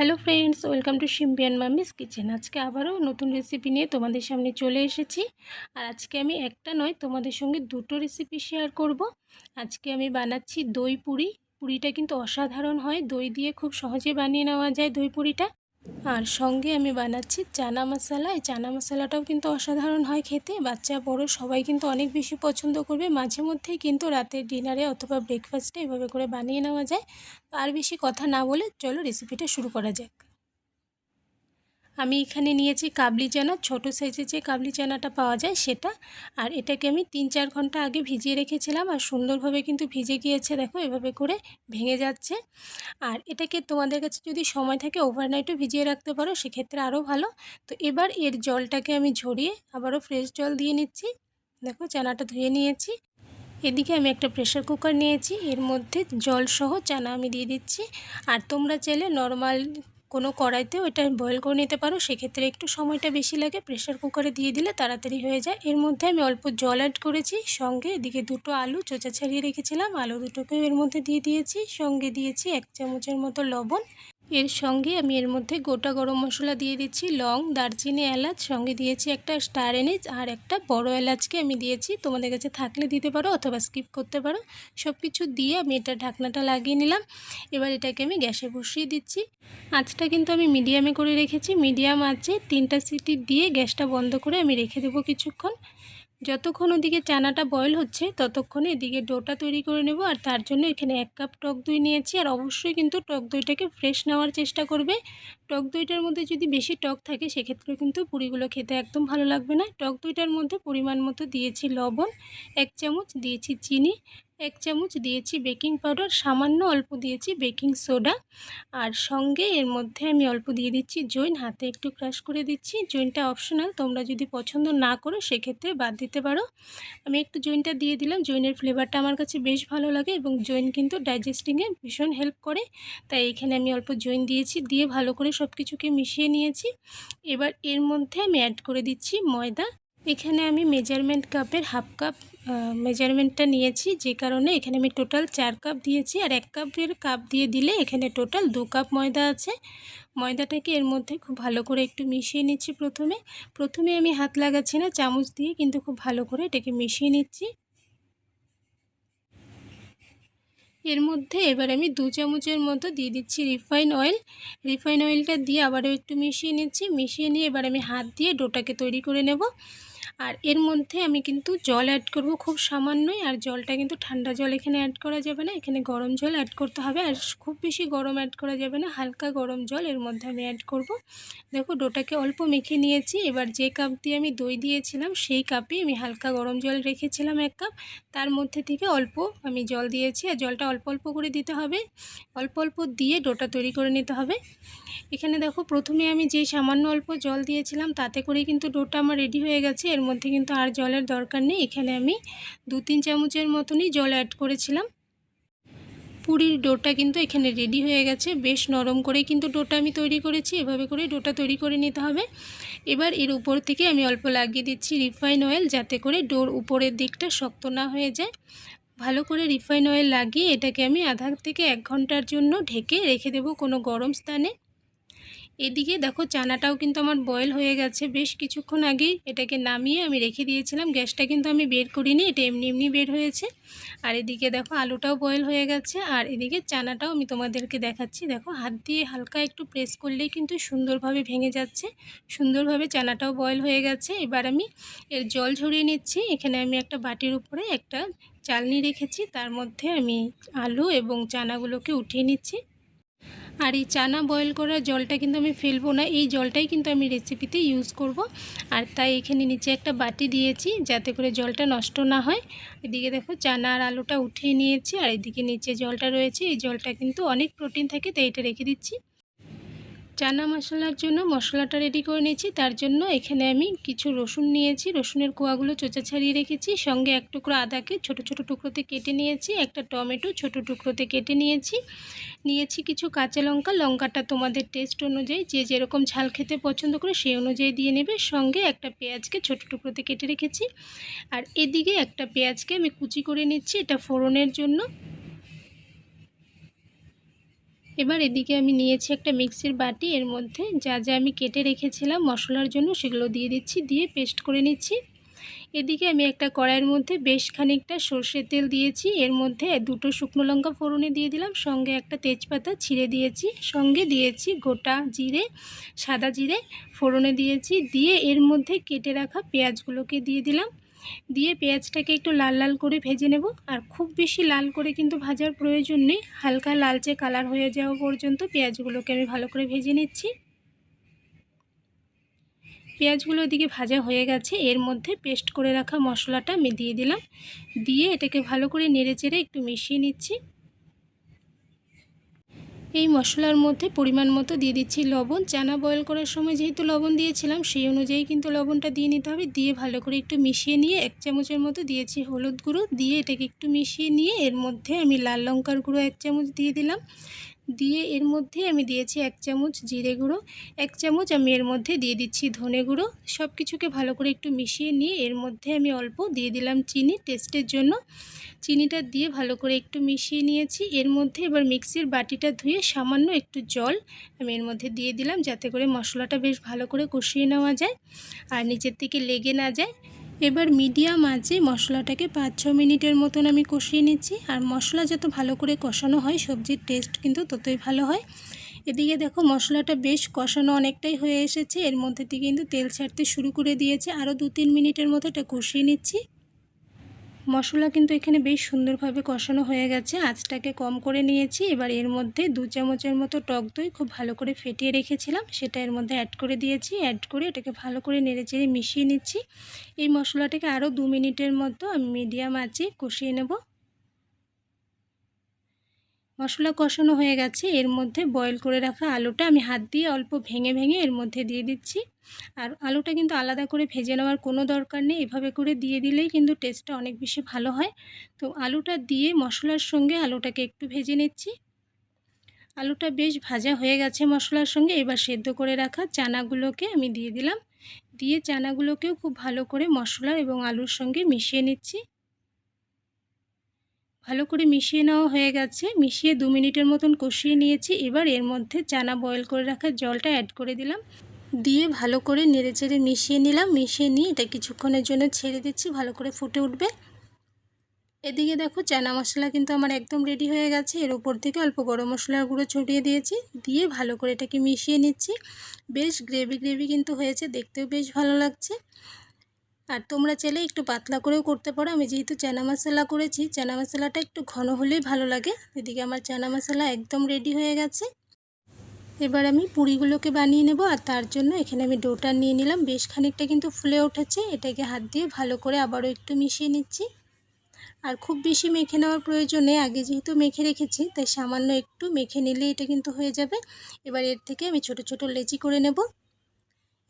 Hello friends welcome to Shimpiyan mummy's kitchen আজকে আবারও নতুন রেসিপি নিয়ে তোমাদের সামনে চলে এসেছি। আর আজকে আমি একটা নয়, তোমাদের সঙ্গে দুটো রেসিপি শেয়ার করব। আজকে আমি বানাচ্ছি দই পুরি। পুরিটা কিন্তু অসাধারণ হয়। দই দিয়ে খুব সহজে বানিয়ে নেওয়া যায় দই পুরিটা। আর সঙ্গে আমি বানাচ্ছি চানা মশলা। এই চানা মশলাটাও কিন্তু অসাধারণ হয় খেতে। বাচ্চা, বড় সবাই কিন্তু অনেক বেশি পছন্দ করবে। মাঝে মধ্যেই কিন্তু রাতের ডিনারে অথবা ব্রেকফাস্টে এভাবে করে বানিয়ে নেওয়া যায়। আর বেশি কথা না বলে চলো রেসিপিটা শুরু করা যাক। আমি এখানে নিয়েছি কাবলি চানা, ছোটো সাইজের যে কাবলি চানাটা পাওয়া যায় সেটা। আর এটাকে আমি তিন চার ঘণ্টা আগে ভিজিয়ে রেখেছিলাম আর সুন্দরভাবে কিন্তু ভিজে গিয়েছে দেখো, এভাবে করে ভেঙে যাচ্ছে। আর এটাকে তোমাদের কাছে যদি সময় থাকে ওভারনাইটও ভিজিয়ে রাখতে পারো, সেক্ষেত্রে আরও ভালো। তো এবার এর জলটাকে আমি ঝরিয়ে আবারও ফ্রেশ জল দিয়ে নিচ্ছি। দেখো চানাটা ধুয়ে নিয়েছি। এদিকে আমি একটা প্রেশার কুকার নিয়েছি। এর মধ্যে জলসহ চানা আমি দিয়ে দিচ্ছি। আর তোমরা চাইলে নর্মাল কোনো কড়াইতে ওইটা বয়েল করে নিতে পারো। সেক্ষেত্রে একটু সময়টা বেশি লাগে। প্রেশার কুকারে দিয়ে দিলে তাড়াতাড়ি হয়ে যায়। এর মধ্যে আমি অল্প জল অ্যাড করেছি। সঙ্গে এদিকে দুটো আলু চোচা ছাড়িয়ে রেখেছিলাম। আলু দুটোকেও এর মধ্যে দিয়ে দিয়েছি। সঙ্গে দিয়েছি এক চামচের মতো লবণ। এর সঙ্গে আমি এর মধ্যে গোটা গরম মশলা দিয়ে দিচ্ছি, লং, দারচিনি, এলাচ, সঙ্গে দিয়েছি একটা স্টার এনিজ আর একটা বড় এলাচকে আমি দিয়েছি। তোমাদের কাছে থাকলে দিতে পারো অথবা স্কিপ করতে পারো। সব কিছু দিয়ে আমি এটা ঢাকনাটা লাগিয়ে নিলাম। এবার এটাকে আমি গ্যাসে বসিয়ে দিচ্ছি। আঁচটা কিন্তু আমি মিডিয়ামে করে রেখেছি। মিডিয়াম আঁচে তিনটা সিটি দিয়ে গ্যাসটা বন্ধ করে আমি রেখে দেবো কিছুক্ষণ। যতক্ষণ ওদিকে চানাটা বয়ল হচ্ছে, ততক্ষণে এদিকে ডোটা তৈরি করে নেব আর তার জন্য এখানে এক কাপ টক দই নিয়েছি আর অবশ্যই কিন্তু টক দইটাকে ফ্রেশ নেওয়ার চেষ্টা করবে। টক দইটার মধ্যে যদি বেশি টক থাকে সেক্ষেত্রে কিন্তু পুরিগুলো খেতে একদম ভালো লাগবে না। টক দইটার মধ্যে পরিমাণ মতো দিয়েছি লবণ, এক চামচ দিয়েছি চিনি এক চামচ দিয়েছি বেকিং পাউডার, সামান্য অল্প দিয়েছি বেকিং সোডা। আর সঙ্গে এর মধ্যে আমি অল্প দিয়ে দিচ্ছি জৈন, হাতে একটু ক্রাশ করে দিচ্ছি। জৈনটা অপশনাল, তোমরা যদি পছন্দ না করো সেক্ষেত্রে বাদ দিতে পারো। আমি একটু জৈনটা দিয়ে দিলাম, জৈনের ফ্লেভারটা আমার কাছে বেশ ভালো লাগে এবং জৈন কিন্তু ডাইজেস্টিংয়ে ভীষণ হেল্প করে। তাই এখানে আমি অল্প জৈন দিয়েছি, দিয়ে ভালো করে সব কিছুকে মিশিয়ে নিয়েছি। এবার এর মধ্যে আমি অ্যাড করে দিচ্ছি ময়দা। এখানে আমি মেজারমেন্ট কাপের হাফ কাপ মেজারমেন্টটা নিয়েছি, যে কারণে এখানে আমি টোটাল চার কাপ দিয়েছি আর এক কাপের কাপ দিয়ে দিলে এখানে টোটাল দু কাপ ময়দা আছে। ময়দাটাকে এর মধ্যে খুব ভালো করে একটু মিশিয়ে নিচ্ছি প্রথমে। প্রথমে আমি হাত লাগাচ্ছি না, চামচ দিয়ে কিন্তু খুব ভালো করে এটাকে মিশিয়ে নিচ্ছি। এর মধ্যে এবার আমি দু চামচের মতো দিয়ে দিচ্ছি রিফাইন অয়েল রিফাইন অয়েলটা দিয়ে আবারও একটু মিশিয়ে নিচ্ছি। মিশিয়ে নিয়ে এবার আমি হাত দিয়ে ডোটাকে তৈরি করে নেব। আর এর মধ্যে আমি কিন্তু জল অ্যাড করব খুব সামান্যই, আর জলটা কিন্তু ঠান্ডা জল এখানে অ্যাড করা যাবে না, এখানে গরম জল অ্যাড করতে হবে, আর খুব বেশি গরম অ্যাড করা যাবে না, হালকা গরম জল এর মধ্যে আমি অ্যাড করব। দেখো ডোটাকে অল্প মেখে নিয়েছি, এবার যে কাপ দিয়ে আমি দই দিয়েছিলাম, সেই কাপে আমি হালকা গরম জল রেখেছিলাম এক কাপ তার মধ্যে থেকে অল্প আমি জল দিয়েছি, আর জলটা অল্প অল্প করে দিতে হবে, অল্প অল্প দিয়ে ডোটা তৈরি করে নিতে হবে। এখানে দেখো প্রথমে আমি যে সামান্য অল্প জল দিয়েছিলাম, তাতে করেই কিন্তু ডোটা আমার রেডি হয়ে গেছে এর মধ্যে কিন্তু আর জলের দরকার নেই। এখানে আমি দু তিন চামচের মতনই জল অ্যাড করেছিলাম। পুরীর ডোটা কিন্তু এখানে রেডি হয়ে গেছে। বেশ নরম করে কিন্তু ডোটা আমি তৈরি করেছি। এভাবে করে ডোটা তৈরি করে নিতে হবে। এবার এর উপর থেকে আমি অল্প লাগিয়ে দিচ্ছি রিফাইন অয়েল যাতে করে ডোর উপরের দিকটা শক্ত না হয়ে যায়। ভালো করে রিফাইন অয়েল লাগিয়ে এটাকে আমি আধা থেকে এক ঘণ্টার জন্য ঢেকে রেখে দেব কোনো গরম স্থানে। এদিকে দেখো চানাটাও কিন্তু আমার বয়েল হয়ে গেছে। বেশ কিছুক্ষণ আগেই এটাকে নামিয়ে আমি রেখে দিয়েছিলাম। গ্যাসটা কিন্তু আমি বের করিনি, এটা এমনি এমনি বের হয়েছে। আর এদিকে দেখো আলুটাও বয়েল হয়ে গেছে। আর এদিকে চানাটাও আমি তোমাদেরকে দেখাচ্ছি। দেখো হাত দিয়ে হালকা একটু প্রেস করলেই কিন্তু সুন্দরভাবে ভেঙে যাচ্ছে। সুন্দরভাবে চানাটাও বয়েল হয়ে গেছে। এবার আমি এর জল ঝরিয়ে নিচ্ছি। এখানে আমি একটা বাটির উপরে একটা চালনি রেখেছি। তার মধ্যে আমি আলু এবং চানাগুলোকে উঠিয়ে নিচ্ছি। আর এই চানা বয়েল করা জলটা কিন্তু আমি ফেলব না, এই জলটাই কিন্তু আমি রেসিপিতে ইউজ করব। আর তাই এখানে নিচে একটা বাটি দিয়েছি যাতে করে জলটা নষ্ট না হয়। এদিকে দেখো চানা আর আলুটা উঠিয়ে নিয়েছি, আর এদিকে নিচে জলটা রয়েছে, এই জলটা কিন্তু অনেক প্রোটিন থাকে, তাই এটা রেখে দিচ্ছি। চানা মশলার জন্য মশলাটা রেডি করে নিয়েছি। তার জন্য এখানে আমি কিছু রসুন নিয়েছি। রসুনের কোয়াগুলো চোচা ছাড়িয়ে রেখেছি। সঙ্গে এক টুকরো আদাকে ছোট ছোট টুকরোতে কেটে নিয়েছি। একটা টমেটো ছোট টুকরোতে কেটে নিয়েছি। নিয়েছি কিছু কাঁচা লঙ্কা। লঙ্কাটা তোমাদের টেস্ট অনুযায়ী যে যেরকম ঝাল খেতে পছন্দ করে সেই অনুযায়ী দিয়ে নেবে। সঙ্গে একটা পেঁয়াজকে ছোট টুকরোতে কেটে রেখেছি। আর এদিকে একটা পেঁয়াজকে আমি কুচি করে নিচ্ছি। এটা ফোড়নের জন্য। এবার এদিকে আমি নিয়েছি একটা মিক্সির বাটি। এর মধ্যে যা যা আমি কেটে রেখেছিলাম মশলার জন্য সেগুলো দিয়ে দিচ্ছি, দিয়ে পেস্ট করে নিচ্ছি। এদিকে আমি একটা কড়াইয়ের মধ্যে বেশ খানিকটা সর্ষের তেল দিয়েছি। এর মধ্যে দুটো শুকনো লঙ্কা ফোড়নে দিয়ে দিলাম, সঙ্গে একটা তেজপাতা ছিঁড়ে দিয়েছি, সঙ্গে দিয়েছি গোটা জিরে, সাদা জিরে ফোড়নে দিয়েছি। দিয়ে এর মধ্যে কেটে রাখা পেঁয়াজগুলোকে দিয়ে দিলাম। দিয়ে পেঁয়াজটাকে একটু লাল লাল করে ভেজে নেব। আর খুব বেশি লাল করে কিন্তু ভাজার প্রয়োজন নেই। হালকা লালচে কালার হয়ে যাওয়া পর্যন্ত পেঁয়াজগুলোকে আমি ভালো করে ভেজে নিচ্ছি। পেঁয়াজগুলো ওদিকে ভাজা হয়ে গেছে। এর মধ্যে পেস্ট করে রাখা মশলাটা আমি দিয়ে দিলাম। দিয়ে এটাকে ভালো করে নেড়ে চেড়ে একটু মিশিয়ে নিচ্ছি। এই মশলার মধ্যে পরিমাণ মতো দিয়ে দিচ্ছি লবণ। চানা বয়েল করার সময় যেহেতু লবণ দিয়েছিলাম, সেই অনুযায়ী কিন্তু লবণটা দিয়ে নিতে হবে। দিয়ে ভালো করে একটু মিশিয়ে নিয়ে এক চামচের মতো দিয়েছি হলুদ গুঁড়ো। দিয়ে এটাকে একটু মিশিয়ে নিয়ে এর মধ্যে আমি লাল লঙ্কার গুঁড়ো এক চামচ দিয়ে দিলাম। দিয়ে এর মধ্যে আমি দিয়েছি এক চামচ জিরে গুঁড়ো, এক চামচ আমি এর মধ্যে দিয়ে দিচ্ছি ধনে গুঁড়ো। সব কিছুকে ভালো করে একটু মিশিয়ে নিয়ে এর মধ্যে আমি অল্প দিয়ে দিলাম চিনি টেস্টের জন্য। চিনিটা দিয়ে ভালো করে একটু মিশিয়ে নিয়েছি। এর মধ্যে এবার মিক্সির বাটিটা ধুয়ে সামান্য একটু জল আমি এর মধ্যে দিয়ে দিলাম যাতে করে মশলাটা বেশ ভালো করে কষিয়ে নেওয়া যায় আর নিচের থেকে লেগে না যায়। এবার মিডিয়াম আঁচে মশলাটাকে পাঁচ ছ মিনিটের মতন আমি কষিয়ে নিচ্ছি। আর মশলা যত ভালো করে কষানো হয়, সবজির টেস্ট কিন্তু ততই ভালো হয়। এদিকে দেখো মশলাটা বেশ কষানো অনেকটাই হয়ে এসেছে। এর মধ্যে দিয়ে কিন্তু তেল ছাড়তে শুরু করে দিয়েছে। আরও দু তিন মিনিটের মতো এটা কষিয়ে নিচ্ছি। মশলা কিন্তু এখানে বেশ সুন্দরভাবে কষানো হয়ে গেছে। আঁচটাকে কম করে নিয়েছি। এবার এর মধ্যে দু চামচের মতো টক দই খুব ভালো করে ফেটিয়ে রেখেছিলাম। সেটা এর মধ্যে অ্যাড করে দিয়েছি। অ্যাড করে এটাকে ভালো করে নেড়ে চেড়ে মিশিয়ে নিচ্ছি। এই মশলাটাকে আরও দু মিনিটের মতো আমি মিডিয়াম আঁচে কষিয়ে নেব। মশলা কষানো হয়ে গেছে। এর মধ্যে বয়েল করে রাখা আলুটা আমি হাত দিয়ে অল্প ভেঙে ভেঙে এর মধ্যে দিয়ে দিচ্ছি। আর আলুটা কিন্তু আলাদা করে ভেজে নেওয়ার কোনো দরকার নেই। এভাবে করে দিয়ে দিলেই কিন্তু টেস্টটা অনেক বেশি ভালো হয়। তো আলুটা দিয়ে মশলার সঙ্গে আলুটাকে একটু ভেজে নিচ্ছি। আলুটা বেশ ভাজা হয়ে গেছে মশলার সঙ্গে। এবার সেদ্ধ করে রাখা চানাগুলোকে আমি দিয়ে দিলাম। দিয়ে চানাগুলোকেও খুব ভালো করে মশলা এবং আলুর সঙ্গে মিশিয়ে নিচ্ছি। ভালো করে মিশিয়ে নেওয়া হয়ে গেছে। মিশিয়ে দু মিনিটের মতন কষিয়ে নিয়েছি। এবার এর মধ্যে চানা বয়েল করে রাখা জলটা অ্যাড করে দিলাম। দিয়ে ভালো করে নেড়ে চেড়ে মিশিয়ে নিলাম। মিশিয়ে নিয়ে এটা কিছুক্ষণের জন্য ছেড়ে দিচ্ছি। ভালো করে ফুটে উঠবে। এদিকে দেখো চানা মশলা কিন্তু আমার একদম রেডি হয়ে গেছে। এর উপর থেকে অল্প গরম মশলার গুঁড়ো ছড়িয়ে দিয়েছি। দিয়ে ভালো করে এটাকে মিশিয়ে নিচ্ছি। বেশ গ্রেভি গ্রেভি কিন্তু হয়েছে। দেখতেও বেশ ভালো লাগছে। আর তোমরা চাইলে একটু পাতলা করেও করতে পারো। আমি যেহেতু চানা মশলা করেছি, চানা মশলাটা একটু ঘন হলেই ভালো লাগে। এদিকে আমার চানা মশলা একদম রেডি হয়ে গেছে। এবার আমি পুরিগুলোকে বানিয়ে নেব আর তার জন্য এখানে আমি ডোটা নিয়ে নিলাম। বেশ খানিকটা কিন্তু ফুলে উঠেছে। এটাকে হাত দিয়ে ভালো করে আবারও একটু মিশিয়ে নিচ্ছি। আর খুব বেশি মেখে নেওয়ার প্রয়োজনে আগে যেহেতু মেখে রেখেছি, তাই সামান্য একটু মেখে নিলে এটা কিন্তু হয়ে যাবে। এবার এর থেকে আমি ছোট ছোট লেচি করে নেব।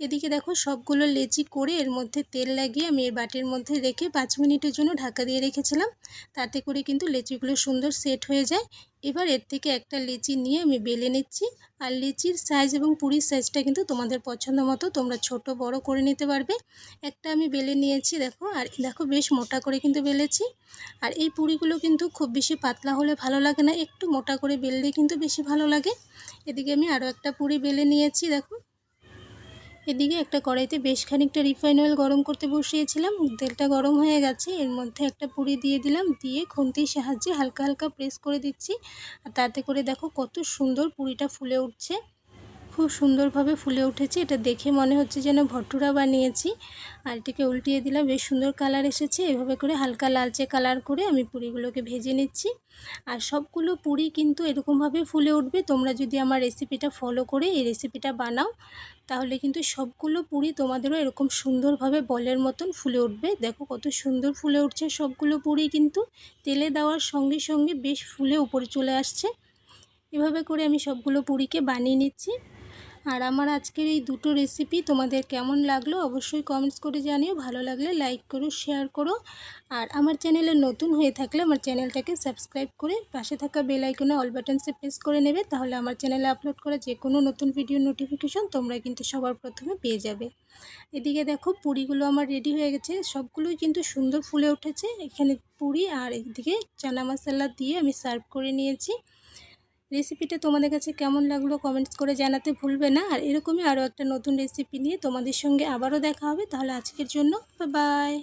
এদিকে দেখো সবগুলো লেচি করে এর মধ্যে তেল লাগিয়ে আমি এর বাটির মধ্যে রেখে পাঁচ মিনিটের জন্য ঢাকা দিয়ে রেখেছিলাম। তাতে করে কিন্তু লেচিগুলো সুন্দর সেট হয়ে যায়। এবার এর থেকে একটা লিচি নিয়ে আমি বেলে নিচ্ছি। আর লিচির সাইজ এবং পুরীর সাইজটা কিন্তু তোমাদের পছন্দ মতো তোমরা ছোট, বড় করে নিতে পারবে। একটা আমি বেলে নিয়েছি দেখো, আর দেখো বেশ মোটা করে কিন্তু বেলেছি। আর এই পুরিগুলো কিন্তু খুব বেশি পাতলা হলে ভালো লাগে না। একটু মোটা করে বেললে কিন্তু বেশি ভালো লাগে। এদিকে আমি আরও একটা পুরি বেলে নিয়েছি দেখো। এদিকে একটা কড়াইতে বেশ খানিকটা রিফাইন অয়েল গরম করতে বসিয়েছিলাম। তেলটা গরম হয়ে গেছে, এর মধ্যে একটা পুরি দিয়ে দিলাম, দিয়ে খুন্তির সাহায্যে হালকা হালকা প্রেস করে দিচ্ছি। আর তাতে করে দেখো কত সুন্দর পুরিটা ফুলে উঠছে। খুব সুন্দরভাবে ফুলে উঠেছে। এটা দেখে মনে হচ্ছে যেন ভট্টুরা বানিয়েছি। আর এটাকে উল্টিয়ে দিলাম, বেশ সুন্দর কালার এসেছে। এভাবে করে হালকা লালচে কালার করে আমি পুরিগুলোকে ভেজে নিচ্ছি। আর সবগুলো পুরি কিন্তু এরকমভাবে ফুলে উঠবে। তোমরা যদি আমার রেসিপিটা ফলো করে এই রেসিপিটা বানাও, তাহলে কিন্তু সবগুলো পুরি তোমাদেরও এরকম সুন্দরভাবে বলের মতন ফুলে উঠবে। দেখো কত সুন্দর ফুলে উঠছে সবগুলো পুরি কিন্তু। তেলে দেওয়ার সঙ্গে সঙ্গে বেশ ফুলে উপরে চলে আসছে। এভাবে করে আমি সবগুলো পুরিকে বানিয়ে নিচ্ছি। আর আমার আজকের এই দুটো রেসিপি তোমাদের কেমন লাগল অবশ্যই কমেন্টস করে জানিও। ভালো লাগলে লাইক করো শেয়ার করো। আর আমার চ্যানেলে নতুন হয়ে থাকলে আমার চ্যানেলটাকে সাবস্ক্রাইব করে পাশে থাকা বেল আইকনে অল বাটনসে প্রেস করে নেবে, তাহলে আমার চ্যানেলে আপলোড করা যে কোনো নতুন ভিডিও নোটিফিকেশন তোমরা কিন্তু সবার প্রথমে পেয়ে যাবে। এদিকে দেখো পুরিগুলো আমার রেডি হয়ে গেছে, সবগুলোই কিন্তু সুন্দর ফুলে উঠেছে। এখানে পুরি আর এদিকে চানা মশলা দিয়ে আমি সার্ভ করে নিয়েছি। রেসিপিটা তোমাদের কাছে কেমন লাগল কমেন্টস করে জানাতে ভুলবে না। আর এরকমই আরও একটা নতুন রেসিপি নিয়ে তোমাদের সঙ্গে আবারও দেখা হবে। তাহলে আজকের জন্য বাই